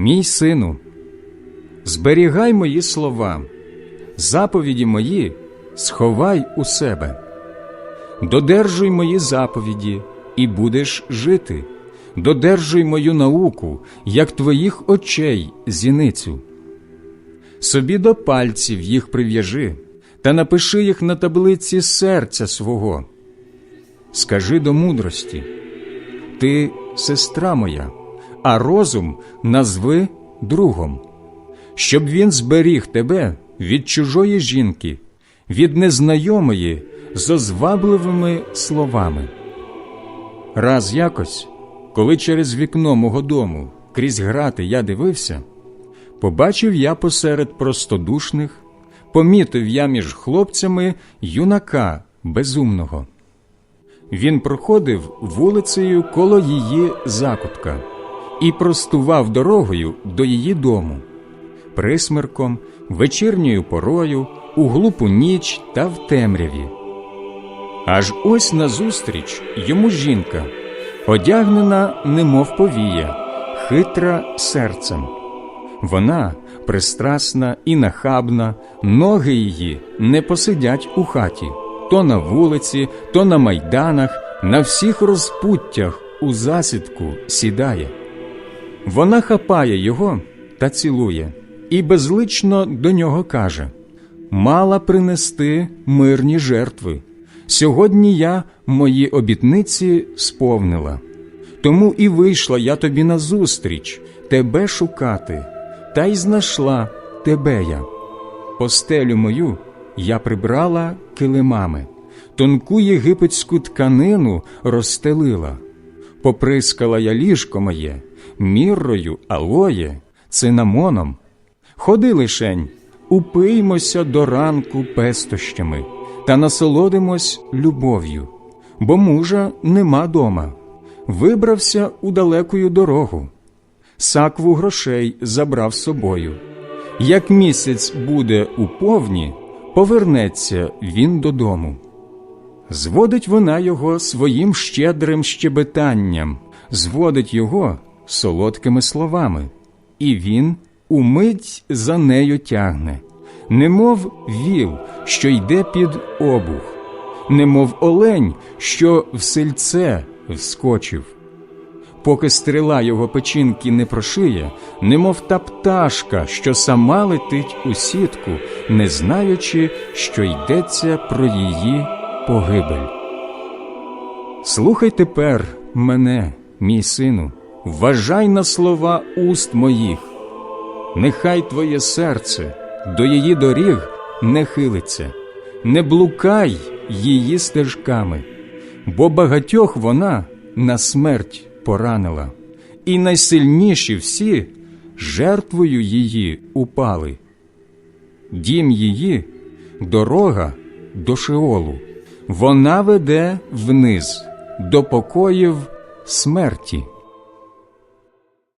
Мій сину, зберігай мої слова, заповіді мої сховай у себе. Додержуй мої заповіді, і будеш жити. Додержуй мою науку, як твоїх очей зіницю. Собі до пальців їх прив'яжи, та напиши їх на таблиці серця свого. Скажи до мудрості, ти сестра моя, а розум назви другом, щоб він зберіг тебе від чужої жінки, від незнайомої з озвабливими словами. Раз якось, коли через вікно мого дому крізь грати я дивився, побачив я посеред простодушних, помітив я між хлопцями юнака безумного. Він проходив вулицею коло її закутка і простував дорогою до її дому, присмерком, вечірньою порою, у глупу ніч та в темряві. Аж ось назустріч йому жінка, одягнена, немов повія, хитра серцем. Вона пристрасна і нахабна, ноги її не посидять у хаті, то на вулиці, то на майданах, на всіх розпуттях у засідку сідає. Вона хапає його та цілує, і безлично до нього каже Мала принести мирні жертви. Сьогодні я мої обітниці сповнила. Тому і вийшла я тобі назустріч, тебе шукати, та й знайшла тебе я. Постелю мою я прибрала килимами, тонку єгипетську тканину розстелила, поприскала я ліжко моє, міррою, алоє, цинамоном. Ходи лишень, упиймося до ранку пестощами та насолодимось любов'ю, бо мужа нема дома, вибрався у далекую дорогу, сакву грошей забрав собою. Як місяць буде у повні, повернеться він додому. Зводить вона його своїм щедрим щебетанням, зводить його солодкими словами, і він умить за нею тягне, немов віл, що йде під обух, немов олень, що в сельце вскочив. Поки стріла його печінки не прошиє, немов та пташка, що сама летить у сітку, не знаючи, що йдеться про її погибель. Слухай тепер мене, мій сину, вважай на слова уст моїх. Нехай твоє серце до її доріг не хилиться, не блукай її стежками, бо багатьох вона на смерть поранила, і найсильніші всі жертвою її упали. Дім її дорога до Шеолу, вона веде вниз, до покоїв смерті.